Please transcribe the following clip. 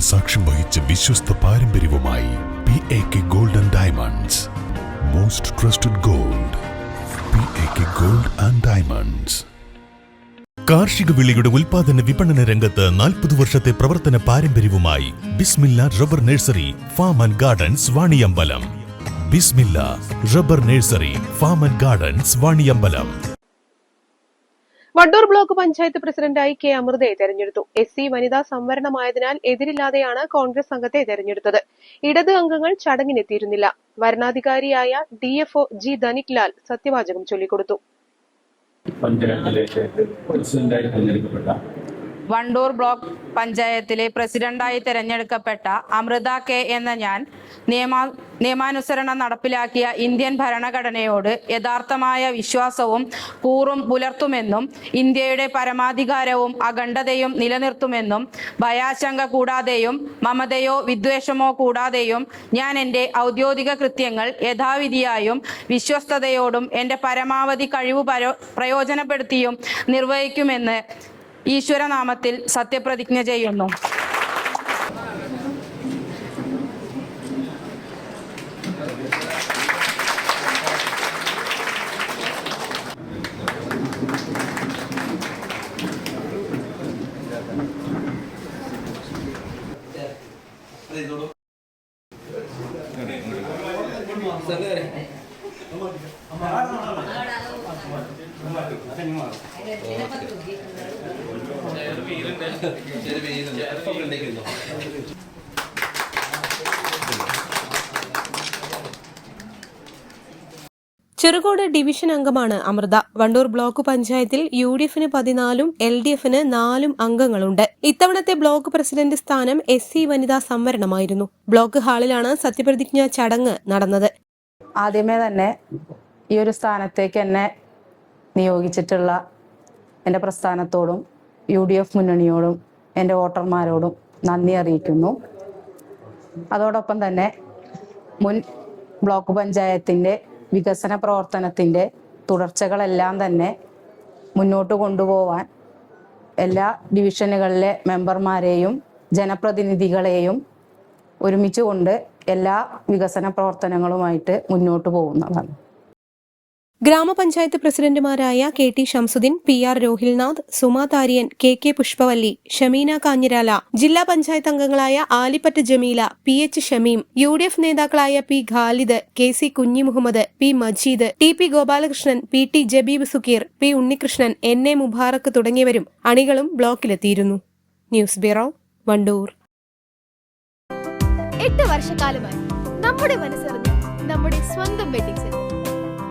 സാക്ഷ്യം വഹിച്ച വിശ്വസ്ത പാരമ്പര്യവുമായി P A K gold and diamonds most trusted gold P A K gold and diamonds കാർഷിക വിളിയുടെ ഉൽപാദന വിപണന രംഗത്ത് നാൽപ്പത് വർഷത്തെ പ്രവർത്തന പാരമ്പര്യവുമായി Bismilla rubber nursery farm and gardens Vaniyambalam. Bismilla rubber nursery farm and gardens Vaniyambalam. Wandoor block panchayat പ്രസിഡന്റായി കെ അമൃതയെ തെരഞ്ഞെടുത്തു. എസ് സി വനിതാ സംവരണമായതിനാൽ എതിരില്ലാതെയാണ് കോൺഗ്രസ് അംഗത്തെ തെരഞ്ഞെടുത്തത്. ഇടത് അംഗങ്ങൾ ചടങ്ങിനെത്തിയിരുന്നില്ല. വരണാധികാരിയായ D DFO G Dhanik Lal സത്യവാചകം ചൊല്ലിക്കൊടുത്തു. പഞ്ചായത്തിലേക്ക് പ്രസിഡന്റായി തിരഞ്ഞെടുക്കപ്പെട്ട വണ്ടൂർ ബ്ലോക്ക് പഞ്ചായത്തിലെ പ്രസിഡന്റായി തെരഞ്ഞെടുക്കപ്പെട്ട അമൃത കെ എന്ന ഞാൻ നിയമാ നിയമാനുസരണം നടപ്പിലാക്കിയ ഇന്ത്യൻ ഭരണഘടനയോട് യഥാർത്ഥമായ വിശ്വാസവും കൂറും പുലർത്തുമെന്നും ഇന്ത്യയുടെ പരമാധികാരവും അഖണ്ഡതയും നിലനിർത്തുമെന്നും ഭയാശങ്ക കൂടാതെയും മമതയോ വിദ്വേഷമോ കൂടാതെയും ഞാൻ എന്റെ ഔദ്യോഗിക കൃത്യങ്ങൾ യഥാവിധിയായും വിശ്വസ്തയോടും എന്റെ പരമാവധി കഴിവ് പരോ പ്രയോജനപ്പെടുത്തിയും നിർവഹിക്കുമെന്ന് ഈശ്വരനാമത്തിൽ സത്യപ്രതിജ്ഞ ചെയ്യുന്നു. ചെറുകോട് ഡിവിഷൻ അംഗമാണ് അമൃത. വണ്ടൂർ ബ്ലോക്ക് പഞ്ചായത്തിൽ യു ഡി എഫിന് പതിനാലും എൽ ഡി എഫിന് നാലും അംഗങ്ങളുണ്ട്. ഇത്തവണത്തെ ബ്ലോക്ക് പ്രസിഡന്റ് സ്ഥാനം എസ് സി വനിതാ സംവരണമായിരുന്നു. ബ്ലോക്ക് ഹാളിലാണ് സത്യപ്രതിജ്ഞ ചടങ്ങ് നടന്നത്. ആദ്യമേ തന്നെ ഈ ഒരു സ്ഥാനത്തേക്ക് എന്നെ നിയോഗിച്ചിട്ടുള്ള എന്റെ പ്രസ്ഥാനത്തോടും യു ഡി എഫ് മുന്നണിയോടും എന്റെ വോട്ടർമാരോടും നന്ദി അറിയിക്കുന്നു. അതോടൊപ്പം തന്നെ മുൻ ബ്ലോക്ക് പഞ്ചായത്തിന്റെ വികസന പ്രവർത്തനത്തിന്റെ തുടർച്ചകളെല്ലാം തന്നെ മുന്നോട്ട് കൊണ്ടുപോവാൻ എല്ലാ ഡിവിഷനുകളിലെ മെമ്പർമാരെയും ജനപ്രതിനിധികളെയും ഒരുമിച്ച് കൊണ്ട് എല്ലാ വികസന പ്രവർത്തനങ്ങളുമായിട്ട് മുന്നോട്ട് പോകുന്നതാണ്. ഗ്രാമപഞ്ചായത്ത് പ്രസിഡന്റുമാരായ K T Shamsuddin P R Rohilnath Suma Thariyan K K Pushpavalli Shameena Kanjirala ജില്ലാ പഞ്ചായത്ത് അംഗങ്ങളായ Alippatt Jameela P H Shameem U D F നേതാക്കളായ P Khalid K C Kunhi Muhammad P Majeed T P Gopalakrishnan P T Jabeeb Sukkeer P Unnikrishnan N A Mubarak തുടങ്ങിയവരും അണികളും ബ്ലോക്കിലെത്തിയിരുന്നു. News bureau Wandoor. വർഷക്കാലമായി നമ്മുടെ നമ്മുടെ സ്വന്തം wedding